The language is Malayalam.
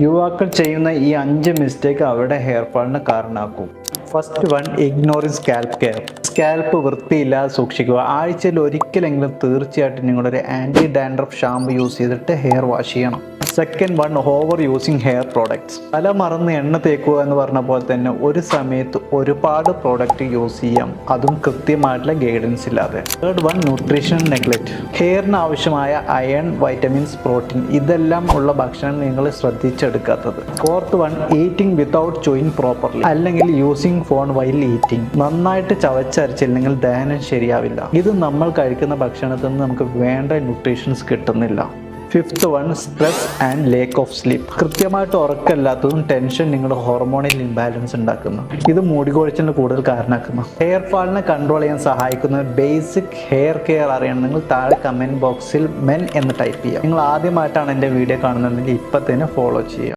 യുവാക്കൾ ചെയ്യുന്ന ഈ അഞ്ച് മിസ്റ്റേക്ക് അവരുടെ ഹെയർ ഫാളിന് കാരണമാക്കും. First one ignoring scalp care scalp വൃത്തിയില്ലാതെ സൂക്ഷിക്കുക. ആഴ്ചയിൽ ഒരിക്കലെങ്കിലും തീർച്ചയായിട്ടും നിങ്ങളൊരു ആന്റി ഡാൻഡ്രഫ് ഷാമ്പു യൂസ് ചെയ്തിട്ട് ഹെയർ വാഷ് ചെയ്യണം. Second one over using hair products തല മറന്ന് എണ്ണ തേക്കുക എന്ന് പറഞ്ഞ പോലെ തന്നെ ഒരു സമയത്ത് ഒരുപാട് പ്രോഡക്റ്റ് യൂസ് ചെയ്യാം. അതും കൃത്യമായിട്ടുള്ള ഗൈഡൻസ് ഇല്ലാതെ. തേർഡ് വൺ ന്യൂട്രീഷൻ നെഗ്ലക്റ്റ് ഹെയറിന് ആവശ്യമായ അയൺ വൈറ്റമിൻസ് പ്രോട്ടീൻ ഇതെല്ലാം ഉള്ള ഭക്ഷണം നിങ്ങൾ ശ്രദ്ധിച്ചെടുക്കാത്തത്. Fourth one eating without chewing properly അല്ലെങ്കിൽ യൂസിങ് ഫോൺ വൈൽ ഈറ്റിംഗ് നന്നായിട്ട് ചവച്ചരച്ചില്ലെങ്കിൽ ദഹനം ശരിയാവില്ല. ഇത് നമ്മൾ കഴിക്കുന്ന ഭക്ഷണത്തിൽ നിന്ന് നമുക്ക് വേണ്ട ന്യൂട്രീഷൻസ് കിട്ടുന്നില്ല. Fifth one stress and lack of sleep. കൃത്യമായിട്ട് ഉറക്കമില്ലാത്തതും ടെൻഷൻ നിങ്ങളുടെ ഹോർമോണിൽ ഇംബാലൻസ് ഉണ്ടാക്കുന്നു. ഇത് മുടികൊഴിച്ചിലിന് കൂടുതൽ കാരണമാക്കുന്നു. ഹെയർ ഫാളിനെ കൺട്രോൾ ചെയ്യാൻ സഹായിക്കുന്ന ബേസിക് ഹെയർ കെയർ അറിയണം. നിങ്ങൾ താഴെ കമന്റ് ബോക്സിൽ മെൻ എന്ന് ടൈപ്പ് ചെയ്യുക. നിങ്ങൾ ആദ്യമായിട്ടാണ് എന്റെ വീഡിയോ കാണുന്നതെങ്കിൽ ഇപ്പം തന്നെ ഫോളോ ചെയ്യുക.